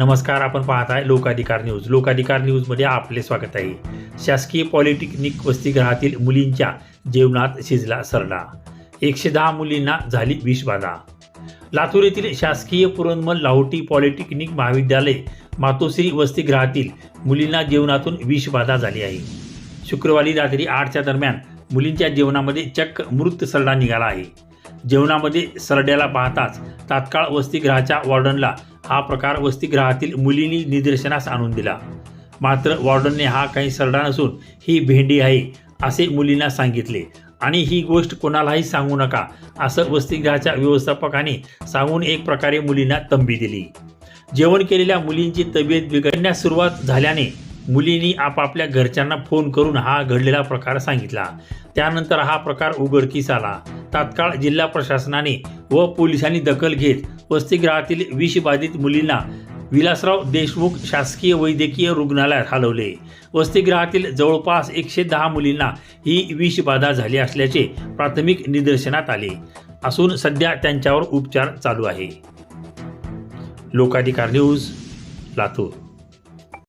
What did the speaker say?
नमस्कार आपण पाहत आहे लोकाधिकार न्यूज. लोकाधिकार न्यूजमध्ये आपले स्वागत आहे. शासकीय पॉलिटेक्निक वसतिगृहातील मुलींच्या जेवणात शिजला सरडा. एकशे दहा मुलींना झाली विषबाधा लातूर येथील शासकीय पुरंदमल लाहोटी पॉलिटेक्निक महाविद्यालय मातोश्री वसतिगृहातील मुलींना जेवणातून विषबाधा झाली आहे. शुक्रवारी रात्री आठच्या दरम्यान मुलींच्या जेवणामध्ये चक्क मृत सरडा निघाला आहे. जेवणामध्ये सरड्याला पाहताच तात्काळ वसतिगृहाच्या वॉर्डनला हा प्रकार वसतिगृहातील मुलींनी निदर्शनास आणून दिला. मात्र वॉर्डनने हा काही सरडा नसून ही भेंडी आहे असे मुलींना सांगितले. आणि ही गोष्ट कोणालाही सांगू नका असं वसतिगृहाच्या व्यवस्थापकाने सांगून एक प्रकारे मुलींना तंबी दिली. जेवण केलेल्या मुलींची तब्येत बिघडण्यास सुरुवात झाल्याने मुलींनी आपापल्या घरच्यांना फोन करून हा घडलेला प्रकार सांगितला. त्यानंतर हा प्रकार उघडकीस आला. तात्काळ जिल्हा प्रशासनाने व पोलिसांनी दखल घेत वसतिगृहातील विषबाधित मुलींना विलासराव देशमुख शासकीय वैद्यकीय रुग्णालयात हलवले. वसतिगृहातील जवळपास एकशे दहा मुलींना ही विषबाधा झाली असल्याचे प्राथमिक निदर्शनात आले. असून सध्या त्यांच्यावर उपचार चालू आहे. लोकाधिकार न्यूज लातूर.